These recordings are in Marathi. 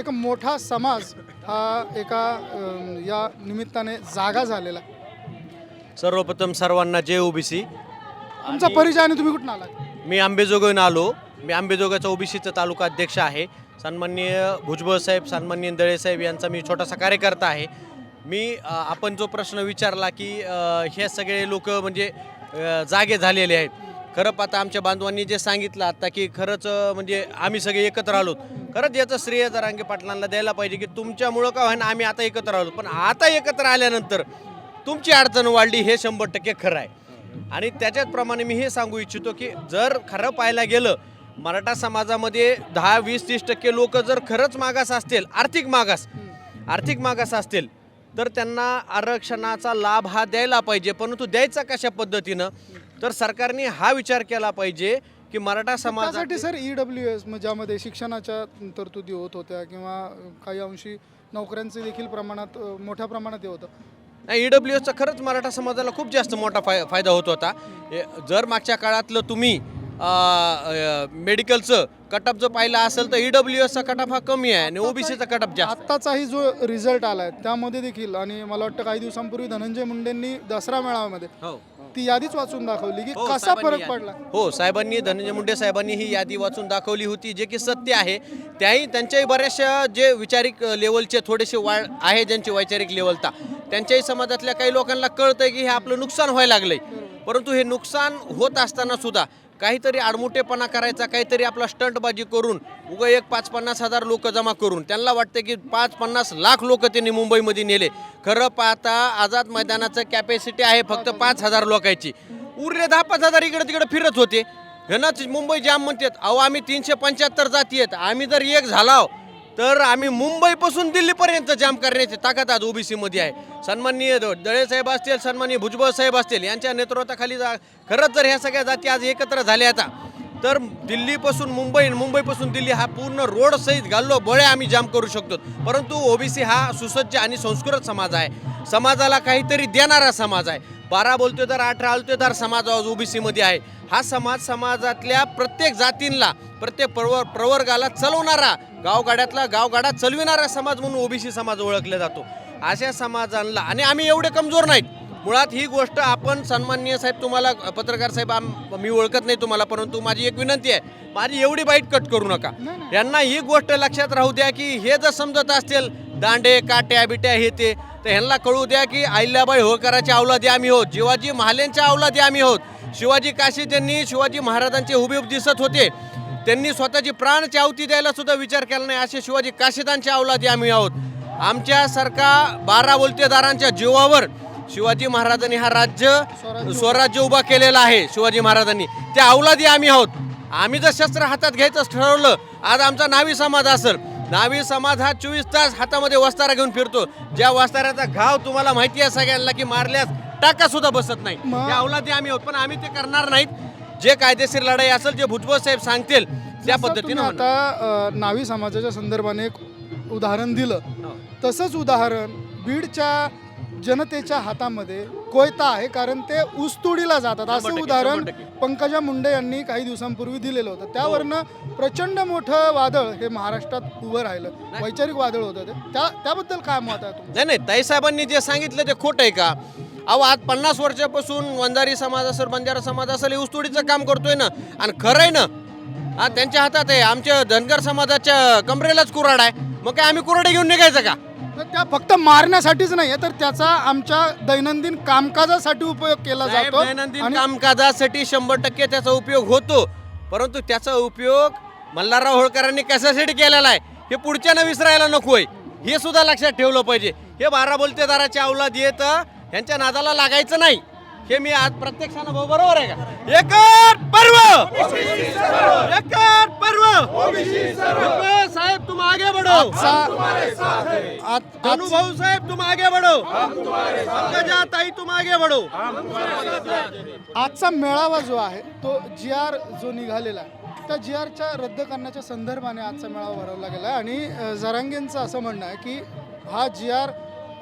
एक मोठा समाज हा एका या निमित्ताने जागा झालेला आहे. सर्वप्रथम सर्वांना जय ओबीसी. तुमचा परिचय आणि तुम्ही कुठून आला मी आंबेजोगाईहून आलो. मी आंबेजोगाईचा ओबीसीचा तालुका अध्यक्ष आहे. सन्माननीय भुजबळ साहेब सन्माननीय दळे साहेब यांचा मी छोटासा कार्यकर्ता आहे. मी अ, आपण जो प्रश्न विचारला की अ, हे सगळे लोक म्हणजे अ, जागे झालेले आहेत. खरं पाहता आमच्या बांधवांनी जे सांगितलं आता की खरंच म्हणजे आम्ही सगळे एकत्र आलो. खरंच याचं श्रेय जरांगे पाटलांना द्यायला पाहिजे की तुमच्यामुळं का ना आम्ही आता एकत्र आलो. पण आता एकत्र आल्यानंतर तुमची अडचण वाढली हे शंभर टक्के खरं आहे. आणि त्याच्याचप्रमाणे मी हे सांगू इच्छितो की जर खरं पाहायला गेलं मराठा समाजामध्ये दहा वीस तीस टक्के लोक जर खरंच मागास असतील आर्थिक मागास आर्थिक मागास असतील तर त्यांना आरक्षणाचा लाभ हा द्यायला पाहिजे. परंतु द्यायचा कशा पद्धतीनं? तर सरकारने हा विचार केला पाहिजे की मराठा समाज त्यासाठी सर ई डब्ल्यू एस ज्यामध्ये शिक्षणाच्या तरतुदी होत होत्या किंवा काही अंशी नोकऱ्यांचे देखील प्रमाणात मोठ्या प्रमाणात हे होतं. नाही ई डब्ल्यू एसचा खरंच मराठा समाजाला खूप जास्त मोठा फाय फायदा होत होता. जर मागच्या काळातलं तुम्ही मेडिकलचं कटअप जर पाहिलं असेल तर ई डब्ल्यू एसचा कटअप हा कमी आहे आणि ओबीसीचा कटअप जास्त आत्ताचाही जो रिझल्ट आला आहे त्यामध्ये देखील आणि मला वाटतं काही दिवसांपूर्वी धनंजय मुंडेंनी दसरा मेळाव्यामध्ये हो. ती यादीच वाचून दाखवली की हो, कसा साहेबांनी फरक यादी- पडला? हो साहेबांनी धनंजय मुंडे साहेबांनी ही यादी वाचून दाखवली होती जे की सत्य आहे. त्याही त्यांच्याही बऱ्याचशा जे वैचारिक लेवलचे थोडेसे वाढ आहे ज्यांची वैचारिक लेवलता त्यांच्याही समाजातल्या काही लोकांना कळतंय की हे आपलं नुकसान व्हायला लागलंय. परंतु हे नुकसान होत असताना सुद्धा काहीतरी आडमुठेपणा करायचा काहीतरी आपला स्टंटबाजी करून उगा एक पाच पन्नास हजार लोक जमा करून त्यांना वाटतं की पाच पन्नास लाख लोक त्यांनी मुंबईमध्ये नेले. खरं पाहता आझाद मैदानाचं कॅपॅसिटी आहे फक्त पाच हजार लोकांची. उरले दहा पाच हजार इकडे तिकडे फिरत होते. ह्यांनाच मुंबई जाम म्हणतात अहो आम्ही तीनशे पंच्याहत्तर जाती आहेत. आम्ही जर एक झालाव तर आम्ही मुंबईपासून दिल्लीपर्यंत जाम करण्याची ताकद आज ओबीसीमध्ये आहे. सन्माननीय दळे साहेब असतील सन्माननीय भुजबळ साहेब असतील यांच्या नेतृत्वाखाली जा खरंच जर ह्या सगळ्या जाती आज एकत्र झाल्या आता. तर दिल्लीपासून मुंबई मुंबईपासून दिल्ली हा पूर्ण रोड सहित घाललो बळे आम्ही जाम करू शकतो. परंतु ओबीसी हा सुसज्ज आणि संस्कृत समाज आहे. समाजाला काहीतरी देणारा समाज आहे. बारा बोलतोय तर अठरा आलतोय समाज आज ओबीसीमध्ये आहे. हा समाज समाजातल्या प्रत्येक जातींना प्रत्येक प्रवर प्रवर्गाला चालवणारा गावगाड्यातला गावगाडा चालविणारा समाज म्हणून ओबीसी समाज ओळखला जातो. अशा समाजांना आणि आम्ही एवढे कमजोर नाहीत. मुळात ही गोष्ट आपण सन्माननीय साहेब तुम्हाला पत्रकार साहेब आम- मी ओळखत नाही तुम्हाला परंतु माझी एक विनंती आहे माझी एवढी बाईट कट करू नका. यांना ही गोष्ट लक्षात राहू द्या की हे जर समजत असतील दांडे काट्या बिट्या हे ते तर ह्यांना कळू द्या की अहिल्याबाई होळकराच्या अवलादी आम्ही आहोत शिवाजी महालेंच्या अवलादी आम्ही आहोत. शिवाजी काशी त्यांनी शिवाजी महाराजांचे हुबेहूब दिसत होते त्यांनी स्वतःची प्राणची आहुती द्यायला सुद्धा विचार केला नाही असे शिवाजी काशीदांच्या अवलादी आम्ही आहोत. आमच्यासारखा बारा बोलतेदारांच्या जीवावर शिवाजी महाराजांनी हा राज्य स्वराज्य उभा केलेला आहे शिवाजी महाराजांनी. त्या अवलादी आम्ही आहोत. आम्ही जर शस्त्र हातात घ्यायचं ठरवलं आज आमचा नावी समाज असेल. नावी समाज हा चोवीस तास हातामध्ये वस्तारा घेऊन फिरतो. ज्या वस्ताऱ्याचा घाव तुम्हाला माहिती आहे सगळ्यांना की मारल्यास टाका सुद्धा बसत नाही. त्या अवलादी आम्ही आहोत पण आम्ही ते करणार नाहीत. जे कायदेशीर लढाई असेल जे भुजबळ साहेब सांगतील त्या पद्धतीने. आता नावी समाजाच्या संदर्भाने एक उदाहरण दिलं. हो. तसंच उदाहरण बीडच्या जनतेच्या हातामध्ये कोयता आहे कारण ते ऊसतोडीला जातात. असं उदाहरण. पंकजा मुंडे यांनी काही दिवसांपूर्वी दिलेलं होतं. त्यावरनं प्रचंड मोठं वादळ हे महाराष्ट्रात उभं राहिलं. वैचारिक वादळ होतं ते. त्या त्याबद्दल काय मत आहे तुमचं? नाही नाही ताई साहेबांनी जे सांगितलं ते खोटं आहे का? अहो आज पन्नास वर्षापासून वंजारी समाज असेल बंजारा समाज असेल हे ऊसतोडीचं काम करतोय ना. आणि खरं आहे ना हा त्यांच्या हातात आहे. आमच्या धनगर समाजाच्या कमरेलाच कुराड आहे. मग काय आम्ही कुराडे घेऊन निघायचं का? त्या फक्त मारण्यासाठीच नाही तर त्याचा आमच्या दैनंदिन कामकाजासाठी उपयोग केला साहेब, जातो. दैनंदिन आणि कामकाजासाठी शंभर टक्के त्याचा उपयोग होतो. परंतु त्याचा उपयोग मल्हारराव होळकरांनी कशासाठी केलेला आहे हे पुढच्यानं विसरायला नकोय हे सुद्धा लक्षात ठेवलं पाहिजे. हे बारा बोलतेदाराच्या अवलाद येत ह्यांच्या नादाला लागायचं नाही. हे मी आज प्रत्यक्षानं भाऊ बरोबर आहे का? एकच पर्व! एकच पर्व! साहेब तुम आगे बढ़ो। भाऊ साहेब तुम आगे बढ़ो। पंकजा ताई तुम आगे बढ़ो। आजचा मेळावा जो आहे तो जी आर जो निघालेला आहे त्या जी आरच्या रद्द करण्याच्या संदर्भाने आजचा मेळावा भरवला गेला आहे. आणि जरांगेंचं असं म्हणणं आहे की हा जी आर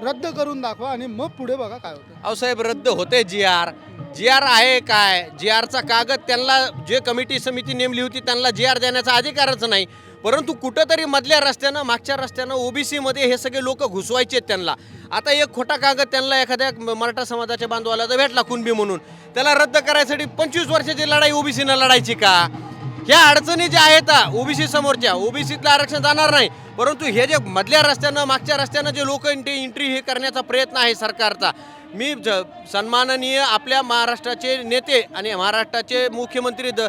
रद्द करून दाखवा आणि मग पुढे बघा काय होतं. अहो साहेब रद्द होते जी आर जी आर आहे काय? जी आरचा कागद त्यांना जे कमिटी समिती नेमली होती त्यांना जी आर देण्याचा अधिकारच नाही. परंतु कुठंतरी मधल्या रस्त्यानं मागच्या रस्त्यानं ओबीसीमध्ये हे सगळे लोक घुसवायचे आहेत त्यांना. आता एक खोटा कागद त्यांना एखाद्या म- मराठा समाजाच्या बांधवाला जर भेटला कुणबी म्हणून. त्याला रद्द करायसाठी पंचवीस वर्षाची लढाई ओबीसीनं लढायची का? ह्या अडचणी ज्या आहेत ओबीसी समोरच्या ओबीसीतलं आरक्षण जाणार नाही. परंतु हे जे मधल्या रस्त्यानं मागच्या रस्त्यानं जे लोक एंट्री हे करण्याचा प्रयत्न आहे सरकारचा मी ज सन्माननीय आपल्या महाराष्ट्राचे नेते आणि महाराष्ट्राचे मुख्यमंत्री द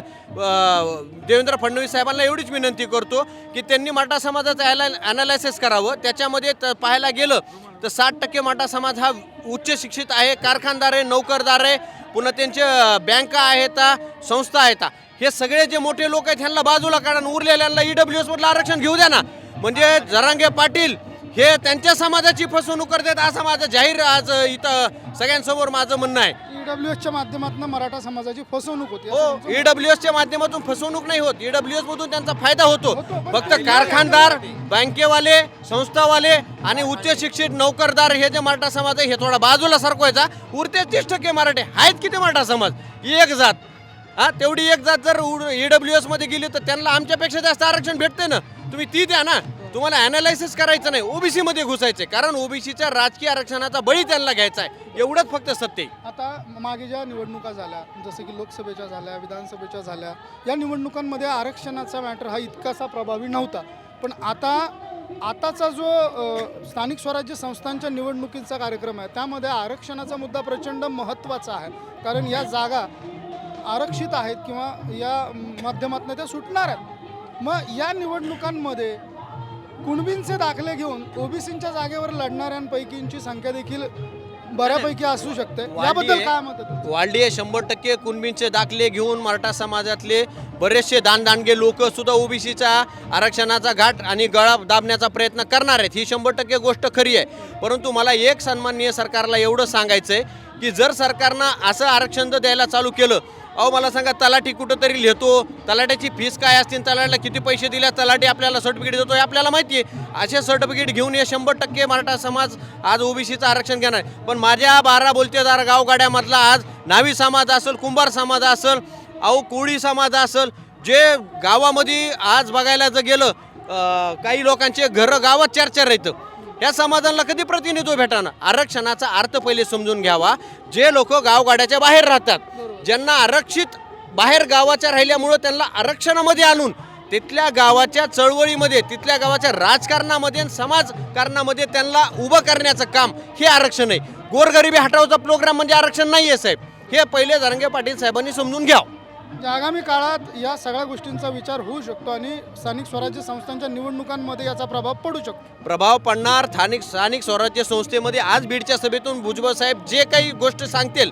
देवेंद्र फडणवीस साहेबांना एवढीच विनंती करतो की त्यांनी मराठा समाजाचं ॲला ॲनालायसिस करावं. त्याच्यामध्ये त पाहायला गेलं तर साठ टक्के मराठा समाज हा उच्च शिक्षित आहे कारखानदार आहे नोकरदार आहे. पुन्हा त्यांचे बँका आहेत संस्था आहेत. हे सगळे जे मोठे लोक आहेत ह्यांना बाजूला काढा उरलेल्यांना ई डब्ल्यू मधलं आरक्षण घेऊ द्या ना. म्हणजे जरांगे पाटील हे त्यांच्या समाजाची फसवणूक करतात. असं माझं जाहीर आज इथं सगळ्यांसमोर माझं म्हणणं आहे. ईडब्ल्यू एसच्या माध्यमातून मराठा समाजाची फसवणूक होती. असं हो तुमचं ईडब्ल्यू एसच्या माध्यमातून फसवणूक नाही होत. ईडब्ल्यू एस मधून त्यांचा फायदा होतो. फक्त कारखानदार बँकेवाले संस्थावाले आणि उच्च शिक्षित नोकरदार हे जे मराठा समाज आहे हे थोडा बाजूला सरकवायचा. उरते तीस टक्के मराठे आहेत किती मराठा समाज? एक जात. हा तेवढी एक जात जर ईडब्ल्यू एसमध्ये गेली तर त्यांना आमच्यापेक्षा जास्त आरक्षण भेटते ना. तुम्ही ती द्या ना. तुम्हाला अनालायसिस करायचं नाही ओबीसी मध्ये घुसायचे. कारण ओबीसीच्या राजकीय आरक्षणाचा बळी त्यांना घ्यायचा आहे. एवढंच फक्त सत्य आहे. आता मागे ज्या निवडणुका झाल्या जसं की लोकसभेच्या झाल्या विधानसभेच्या झाल्या या निवडणुकांमध्ये आरक्षणाचा मॅटर हा इतकासा प्रभावी नव्हता. पण आता आताचा जो अ, स्थानिक स्वराज्य संस्थांच्या निवडणुकीचा कार्यक्रम आहे त्यामध्ये आरक्षणाचा मुद्दा प्रचंड महत्त्वाचा आहे. कारण या जागा आरक्षित आहेत किंवा या माध्यमातून त्या सुटणार आहेत. मग या निवडणुकांमध्ये कुणबींचे दाखले घेऊन ओबीसींच्या जागेवर लढणाऱ्यांपैकींची संख्या देखील बऱ्यापैकी असू शकते याबद्दल. काय मत आहे तुमचं? वाढली आहे शंभर टक्के कुणबींचे दाखले घेऊन मराठा समाजातले बरेचसे दानदानगे लोक सुद्धा ओबीसीच्या आरक्षणाचा घाट आणि गळा दाबण्याचा प्रयत्न करणार आहेत ही शंभर टक्के गोष्ट खरी आहे परंतु मला एक सन्माननीय सरकारला एवढं सांगायचं आहे की जर सरकारनं असं आरक्षण जर द्यायला चालू केलं अहो मला सांगा तलाठी कुठंतरी लिहितो तलाट्याची फीस काय असतील तलाट्याला किती पैसे दिल्या तलाठी आपल्याला सर्टिफिकेट देतो हे आपल्याला माहिती आहे असे सर्टिफिकेट घेऊन हे शंभर टक्के मराठा समाज आज ओबीसीचं आरक्षण घेणार आहे. पण माझ्या बारा बोलतेदार गावगाड्यामधला आज नावी समाज असेल कुंभार समाज असेल अहो कोळी समाज असेल जे गावामध्ये आज बघायला जर गेलं काही लोकांचे घरं गावात चर्चा राहतं या समाजाला कधी प्रतिनिधित्व भेटाना आरक्षणाचा अर्थ पहिले समजून घ्यावा. जे लोक गावगाड्याच्या बाहेर राहतात ज्यांना आरक्षित बाहेर गावाच्या राहिल्यामुळं त्यांना आरक्षणामध्ये आणून तिथल्या गावाच्या चळवळीमध्ये तिथल्या गावाच्या राजकारणामध्ये आणि समाजकारणामध्ये त्यांना उभं करण्याचं काम हे आरक्षण आहे. गोरगरिबी हटावचा प्रोग्राम म्हणजे आरक्षण नाही आहे साहेब. हे पहिले जरंगे पाटील साहेबांनी समजून घ्यावं. म्हणजे आगामी काळात या सगळ्या गोष्टींचा विचार होऊ शकतो आणि स्थानिक स्वराज्य संस्थांच्या निवडणुकांमध्ये याचा प्रभाव पडू शकतो. प्रभाव पडणार स्थानिक स्थानिक स्वराज्य संस्थेमध्ये आज बीडच्या सभेतून भुजबळ साहेब जे काही गोष्ट सांगतील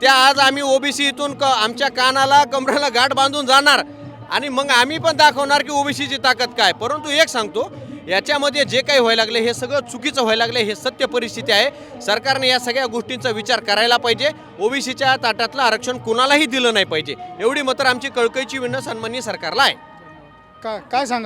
त्या आज आम्ही ओबीसी इथून क आमच्या कानाला कमराला गाठ बांधून जाणार. आणि मग आम्ही पण दाखवणार की ओबीसीची ताकद काय. परंतु एक सांगतो याच्यामध्ये जे काही व्हायला लागले हे सगळं चुकीचं व्हायला लागले हे सत्य परिस्थिती आहे. सरकारने या सगळ्या गोष्टींचा विचार करायला पाहिजे. ओबीसीच्या ताटातलं आरक्षण कुणालाही दिलं नाही पाहिजे. एवढी मात्र आमची कळकळीची विनंती सन्माननीय सरकारला आहे. का काय सांगाल?